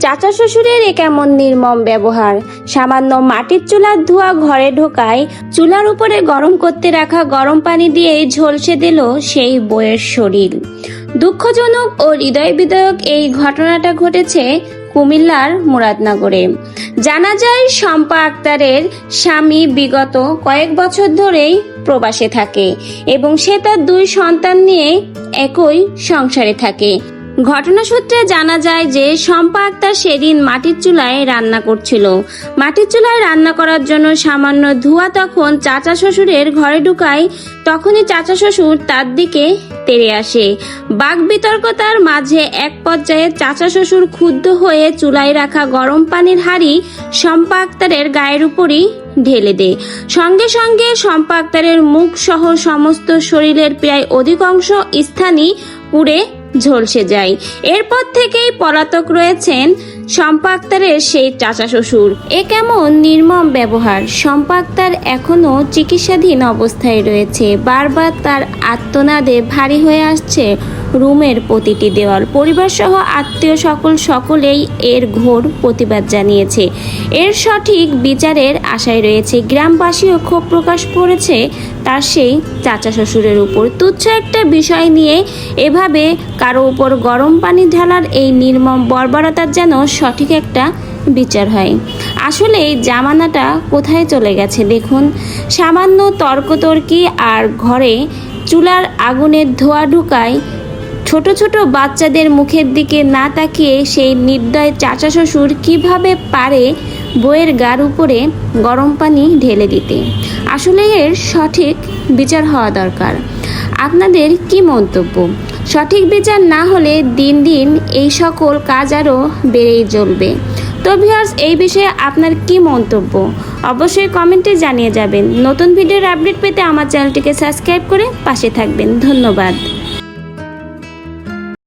চাচা শ্বশুরের এ কেমন নির্মম ব্যবহার? সামান্য মাটির চুলার ধোয়া ঘরে ঢোকায়, চুলার উপরে গরম করতে রাখা গরম পানি দিয়ে ঝলসে দিল সেই বইয়ের শরীর। দুঃখজনক ও হৃদয় বিদায়ক এই ঘটনাটা ঘটেছে কুমিল্লার মুরাদনগরে। জানা যায়, শম্পা আক্তারের স্বামী বিগত কয়েক বছর ধরেই প্রবাসে থাকে এবং সে তার দুই সন্তান নিয়ে একই সংসারে থাকে। ঘটনা সূত্রে জানা যায় যে শম্পা আক্তার সেদিন মাটির চুলায় রান্না করছিল। মাটির চুলায় রান্না করার জন্য সামান্য ধোঁয়া তখন চাচা শ্বশুরের ঘরে ঢুকায়, তখনই চাচা শ্বশুর তার দিকে তেড়ে আসে। বাঘ বিতর্কতার মাঝে এক পর্যায়ে চাচা শ্বশুর ক্ষুব্ধ হয়ে চুলায় রাখা গরম পানির হাঁড়ি শম্পা আক্তারের গায়ের উপরই ঢেলে দেয়। সঙ্গে সঙ্গে শম্পা আক্তারের মুখ সহ সমস্ত শরীরের প্রায় অধিকাংশ স্থানই পুড়ে ঝলসে যায়। এরপর থেকেই পলাতক রয়েছেন শম্পা আক্তারের সেই চাচা শ্বশুর। এ কেমন নির্মম ব্যবহার। শম্পা আক্তার এখনও চিকিৎসাধীন অবস্থায় রয়েছে। বারবার তার আত্মনাদে ভারী হয়ে আসছে রুমের প্রতিটি দেওয়াল। পরিবার সহ আত্মীয় সকল সকলেই এর ঘোর প্রতিবাদ জানিয়েছে। এর সঠিক বিচারের আশায় রয়েছে। গ্রামবাসীও ক্ষোভ প্রকাশ করেছে তার সেই চাচা শ্বশুরের উপর তুচ্ছ একটা বিষয় নিয়ে এভাবে কারও উপর গরম পানি ঢালার এই নির্মম বর্বরতার যেন সঠিক একটা বিচার হয়। আসলে জামানাটা কোথায় চলে গেছে দেখুন? সামান্য তর্কতর্কি আর ঘরে চুলার আগুনের ধোয়া ঢুকায় ছোট ছোট বাচ্চাদের মুখের দিকে না তাকিয়ে সেই নির্দয় চাচা শ্বশুর কীভাবে পারে বইয়ের গার উপরে গরম পানি ঢেলে দিতে। আসলে এর সঠিক বিচার হওয়া দরকার। আপনাদের কি মন্তব্য? সঠিক বিচার না হলে দিন দিন এই সকল কাজ আরও বেড়েই চলবে। তো ভিউয়ার্স, এই বিষয়ে আপনার কি মন্তব্য? অবশ্যই কমেন্টে জানিয়ে যাবেন। নতুন ভিডিওর আপডেট পেতে আমার চ্যানেলটিকে সাবস্ক্রাইব করে পাশে থাকবেন। ধন্যবাদ।